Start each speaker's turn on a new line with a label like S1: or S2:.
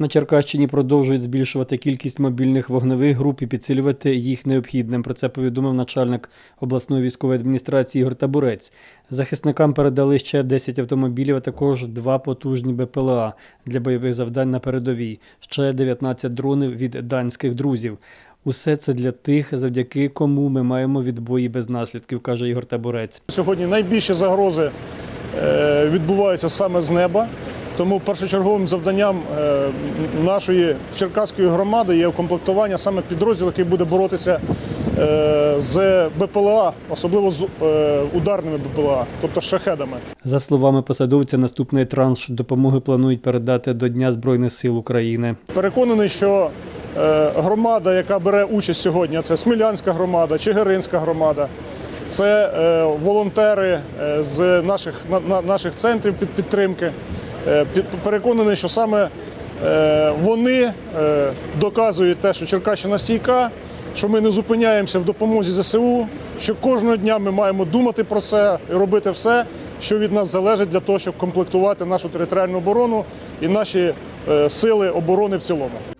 S1: На Черкащині продовжують збільшувати кількість мобільних вогневих груп і підсилювати їх необхідним. Про це повідомив начальник обласної військової адміністрації Ігор Табурець. Захисникам передали ще 10 автомобілів, а також два потужні БПЛА для бойових завдань на передовій, ще 19 дронів від данських друзів. Усе це для тих, завдяки кому ми маємо відбої без наслідків, каже Ігор Табурець.
S2: Сьогодні найбільші загрози е, відбуваються саме з неба. Тому першочерговим завданням е, нашої черкаської громади є укомплектування саме підрозділу, який буде боротися е, з БПЛА, особливо з е, ударними БПЛА, тобто шахедами.
S1: За словами посадовця, наступний транш допомоги планують передати до Дня Збройних сил України.
S2: Переконаний, що громада, яка бере участь сьогодні, це Смілянська громада, Чигиринська громада, це волонтери з наших, на- на- наших центрів під підтримки. Е, Переконаний, що саме е, вони е, доказують те, що Черкащина стійка, що ми не зупиняємося в допомозі ЗСУ, що кожного дня ми маємо думати про це і робити все, що від нас залежить для того, щоб комплектувати нашу територіальну оборону і наші сили оборони в цілому.